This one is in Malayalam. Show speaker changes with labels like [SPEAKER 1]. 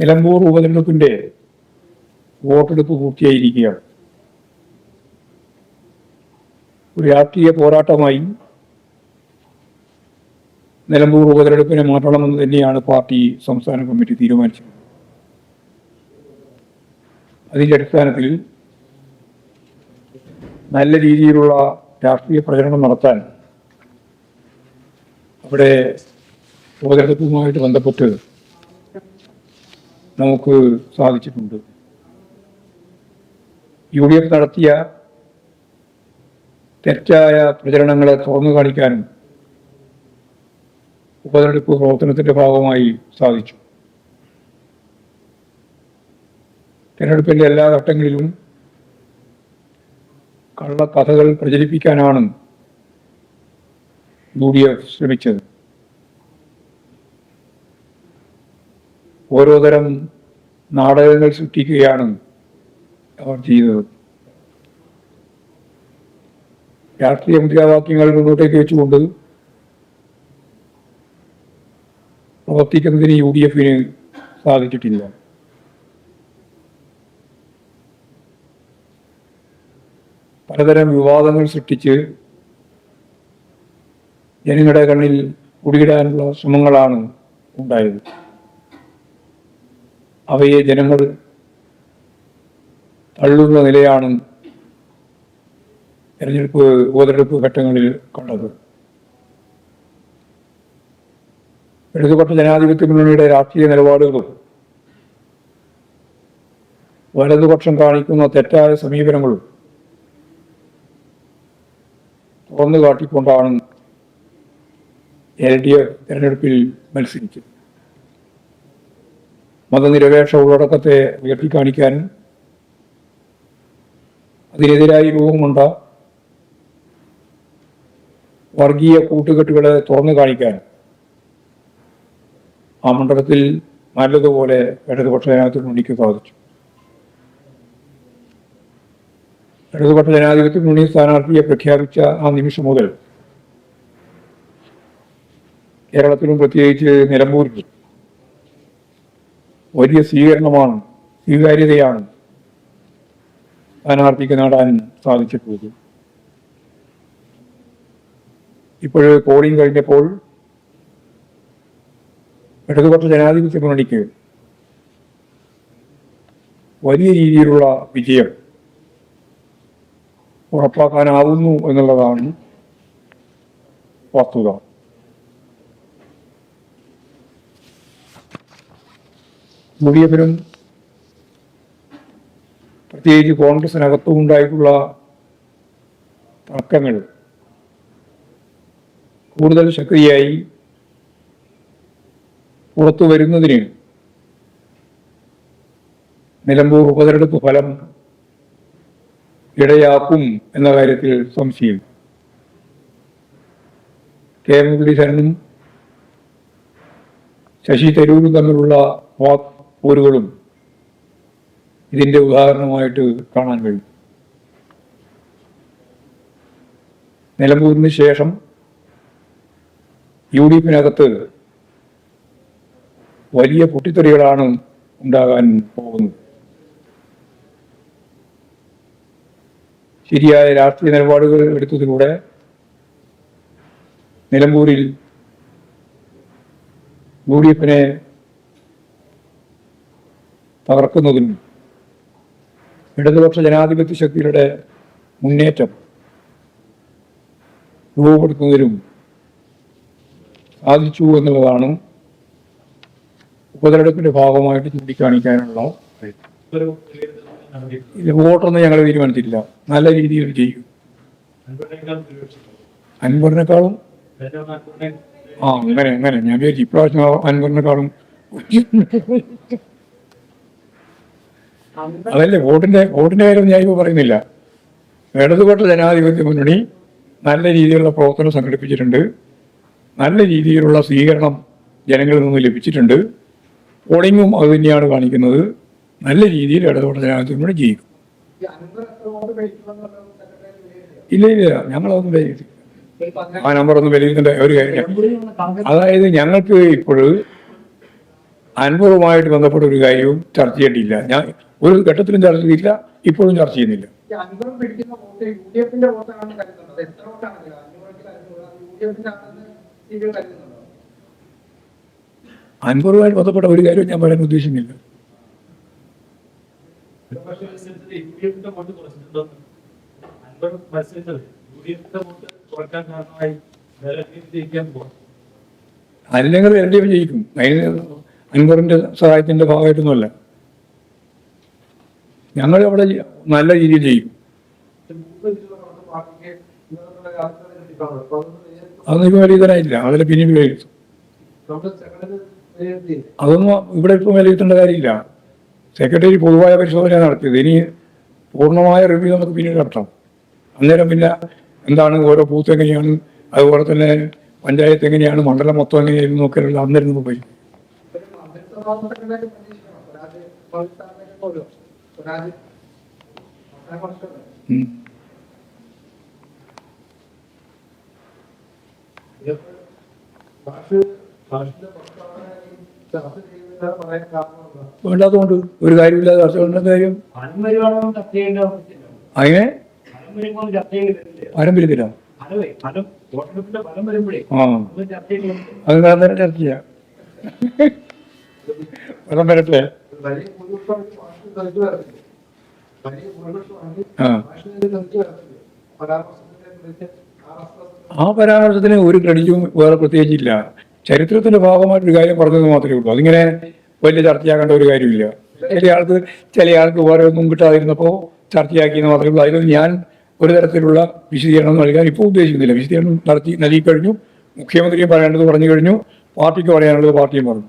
[SPEAKER 1] നിലമ്പൂർ ഉപതെരഞ്ഞെടുപ്പിന്റെ വോട്ടെടുപ്പ് പൂർത്തിയായിരിക്കുകയാണ്. ഒരു രാഷ്ട്രീയ പോരാട്ടമായി നിലമ്പൂർ ഉപതെരഞ്ഞെടുപ്പിനെ മാറ്റണമെന്ന് തന്നെയാണ് പാർട്ടി സംസ്ഥാന കമ്മിറ്റി തീരുമാനിച്ചത്. അതിന്റെ അടിസ്ഥാനത്തിൽ നല്ല രീതിയിലുള്ള രാഷ്ട്രീയ പ്രചരണം നടത്താൻ അവിടെ ഉപതെരഞ്ഞെടുപ്പുമായിട്ട് ബന്ധപ്പെട്ട് നമുക്ക് സാധിച്ചിട്ടുണ്ട്. യു ഡി എഫ് നടത്തിയ തെറ്റായ പ്രചരണങ്ങളെ തുറന്നു കാണിക്കാനും ഉപതെരഞ്ഞെടുപ്പ് പ്രവർത്തനത്തിന്റെ ഭാഗമായി സാധിച്ചു. തെരഞ്ഞെടുപ്പിന്റെ എല്ലാ ഘട്ടങ്ങളിലും കള്ളക്കഥകൾ പ്രചരിപ്പിക്കാനാണ് യു ഡി എഫ് ശ്രമിച്ചത്. ഓരോ തരം നാടകങ്ങൾ സൃഷ്ടിക്കുകയാണ് അവർ ചെയ്തത് രാഷ്ട്രീയ മുദ്രാവാക്യങ്ങൾ മുന്നോട്ടേക്ക് വെച്ചുകൊണ്ട് പ്രവർത്തിക്കുന്നതിന് യു ഡി എഫിന് സാധിച്ചിട്ടില്ല. പലതരം വിവാദങ്ങൾ സൃഷ്ടിച്ച് ജനങ്ങളുടെ കണ്ണിൽ കുടിയിടാനുള്ള ശ്രമങ്ങളാണ് ഉണ്ടായത്. അവയെ ജനങ്ങൾ തള്ളുന്ന നിലയാണ് തെരഞ്ഞെടുപ്പ് ഉപതെരഞ്ഞെടുപ്പ് ഘട്ടങ്ങളിൽ കണ്ടത് ഇടതുപക്ഷ ജനാധിപത്യ മുന്നണിയുടെ രാഷ്ട്രീയ നിലപാടുകളും വലതുപക്ഷം കാണിക്കുന്ന തെറ്റായ സമീപനങ്ങളും തുറന്നു കാട്ടിക്കൊണ്ടാണ് എൽ ഡി എഫ് തെരഞ്ഞെടുപ്പിൽ മത്സരിച്ചത് മതനിരപേക്ഷ ഉള്ളടക്കത്തെ ഉയർത്തിക്കാണിക്കാനും അതിനെതിരായി രൂപം കൊണ്ട വർഗീയ കൂട്ടുകെട്ടുകളെ തുറന്നു കാണിക്കാനും ആ മണ്ഡലത്തിൽ നല്ലതുപോലെ ഇടതുപക്ഷ ജനാധിപത്യ മുന്നണിക്ക് സാധിച്ചു. ഇടതുപക്ഷ ജനാധിപത്യ മുന്നണി സ്ഥാനാർത്ഥിയെ പ്രഖ്യാപിച്ച ആ നിമിഷം മുതൽ കേരളത്തിലും പ്രത്യേകിച്ച് നിലമ്പൂരിലും വലിയ സ്വീകരണമാണ് സ്വീകാര്യതയാണ് സ്ഥാനാർത്ഥിക്ക് നേടാൻ സാധിച്ചിട്ടുള്ളത്. ഇപ്പോൾ പോളിംഗ് കഴിഞ്ഞപ്പോൾ ഇടതുപക്ഷ ജനാധിപത്യ മുന്നണിക്ക് വലിയ രീതിയിലുള്ള വിജയം ഉറപ്പാക്കാനാവുന്നു എന്നുള്ളതാണ് വസ്തുത. യു ഡി എഫിനും പ്രത്യേകിച്ച് കോൺഗ്രസിനകത്തും ഉണ്ടായിട്ടുള്ള തർക്കങ്ങൾ കൂടുതൽ ശക്തിയായി പുറത്തു വരുന്നതിന് നിലമ്പൂർ ഉപതെരഞ്ഞെടുപ്പ് ഫലം ഇടയാക്കും എന്ന കാര്യത്തിൽ സംശയം. കെ മുരളീധരനും ശശി തരൂരും തമ്മിലുള്ള വാക്പോരുകളും ഇതിന്റെ ഉദാഹരണമായിട്ട് കാണാൻ കഴിയും. നിലമ്പൂരിന് ശേഷം യു ഡി എഫിനകത്ത് വലിയ പൊട്ടിത്തെറികളാണ് ഉണ്ടാകാൻ പോകുന്നത്. ശരിയായ രാഷ്ട്രീയ നിലപാടുകൾ എടുത്തതിലൂടെ നിലമ്പൂരിൽ യു ഡി എഫിനെ തകർക്കുന്നതിനും ഇടതുപക്ഷ ജനാധിപത്യ ശക്തികളുടെ മുന്നേറ്റം രൂപപ്പെടുത്തുന്നതിനും സാധിച്ചു എന്നുള്ളതാണ് ഉപതെരഞ്ഞെടുപ്പിന്റെ ഭാഗമായിട്ട് ചൂണ്ടിക്കാണിക്കാനുള്ള വോട്ടൊന്നും ഞങ്ങൾ തീരുമാനിച്ചിട്ടില്ല. നല്ല രീതിയിൽ ചെയ്യും അൻപറിനേക്കാളും ആ അങ്ങനെ അങ്ങനെ. ഞാൻ വിചാരിച്ചു ഇപ്രാവശ്യം അൻപറിനേക്കാളും അതല്ലേ വോട്ടിന്റെ വോട്ടിന്റെ കാര്യം ഞാൻ ഇപ്പോൾ പറയുന്നില്ല. ഇടതുപക്ഷ ജനാധിപത്യ മുന്നണി നല്ല രീതിയിലുള്ള പ്രവർത്തനം സംഘടിപ്പിച്ചിട്ടുണ്ട്. നല്ല രീതിയിലുള്ള സ്വീകരണം ജനങ്ങളിൽ നിന്ന് ലഭിച്ചിട്ടുണ്ട്. പോളിംഗും അത് തന്നെയാണ് കാണിക്കുന്നത്. നല്ല രീതിയിൽ ഇടതുപക്ഷ ജനാധിപത്യ മുന്നണി ജയിക്കും. ഇല്ല? ഇല്ല ഞങ്ങളതൊന്നും വിലയിരുത്തില്ല ആ നമ്പറൊന്നും വിലയിരുത്തേണ്ട ഒരു കാര്യം അതായത് ഞങ്ങൾക്ക് ഇപ്പോൾ അൻപതുമായിട്ട് ബന്ധപ്പെട്ട ഒരു കാര്യവും ചർച്ച ചെയ്യേണ്ടിയില്ല. ഞാൻ ഒരു ഘട്ടത്തിലും ചർച്ച ചെയ്തില്ല ഇപ്പോഴും ചർച്ച ചെയ്യുന്നില്ല. അൻപറുമായിട്ട് ബന്ധപ്പെട്ട ഒരു കാര്യവും ഞാൻ പറയാൻ ഉദ്ദേശിക്കുന്നില്ല. അല്ലെങ്കിൽ എൽ ഡി എഫ് ജയിക്കും. അതിന് അൻവറിന്റെ സഹായത്തിന്റെ ഭാഗമായിട്ടൊന്നുമല്ല. ഞങ്ങൾ അവിടെ നല്ല രീതിയിൽ ചെയ്യും.
[SPEAKER 2] അതൊന്നും
[SPEAKER 1] വിലയിരുത്താനായില്ല അതിൽ പിന്നീട് വിലയിരുത്തും? അതൊന്നും ഇവിടെ ഇപ്പം വിലയിരുത്തേണ്ട കാര്യമില്ല. സെക്രട്ടറി പൊതുവായ പരിശോധന നടത്തിയത്. ഇനി പൂർണമായ റിവ്യൂ നമുക്ക് പിന്നീട് നടത്താം. അന്നേരം പിന്നെ എന്താണ് ഓരോ ബൂത്ത് എങ്ങനെയാണ്? അതുപോലെ തന്നെ പഞ്ചായത്ത് എങ്ങനെയാണ്? മണ്ഡലം മൊത്തം എങ്ങനെയായിരുന്നു? നോക്കാനുള്ള അന്നേരം പോയി വേണ്ടാത്തതുകൊണ്ട് ഒരു കാര്യമില്ലാതെ ചർച്ച കാര്യം? അതിനെ
[SPEAKER 3] ഫലം വരുന്നില്ല.
[SPEAKER 1] ആ.
[SPEAKER 3] അത്
[SPEAKER 1] കാരണം ചർച്ച ചെയ്യാം. ഫലം വരട്ടെ.
[SPEAKER 2] വലിയ ഭാഷ വലിയ ഭാഷ
[SPEAKER 1] ആ. പരാമർശത്തിന് ഒരു ക്രെഡിറ്റും വേറെ പ്രത്യേകിച്ചില്ല ചരിത്രത്തിന്റെ ഭാഗമായിട്ടൊരു കാര്യം പറഞ്ഞത് മാത്രമേ ഉള്ളൂ. അതിങ്ങനെ വലിയ ചർച്ചയാക്കേണ്ട ഒരു കാര്യമില്ല. ചില ആൾക്ക് ചില ആൾക്ക് വേറെ ഒന്നും കിട്ടാതിരുന്നപ്പോൾ ചർച്ചയാക്കിയെന്ന് മാത്രമേ ഉള്ളൂ. അതിൽ ഞാൻ ഒരു തരത്തിലുള്ള വിശദീകരണം നൽകാൻ ഇപ്പോൾ ഉദ്ദേശിക്കുന്നില്ല. വിശദീകരണം നടത്തി നൽകി കഴിഞ്ഞു. മുഖ്യമന്ത്രിയും പറയേണ്ടത് പറഞ്ഞു കഴിഞ്ഞു. പാർട്ടിക്ക് പറയാനുള്ളത് പാർട്ടിയും പറഞ്ഞു.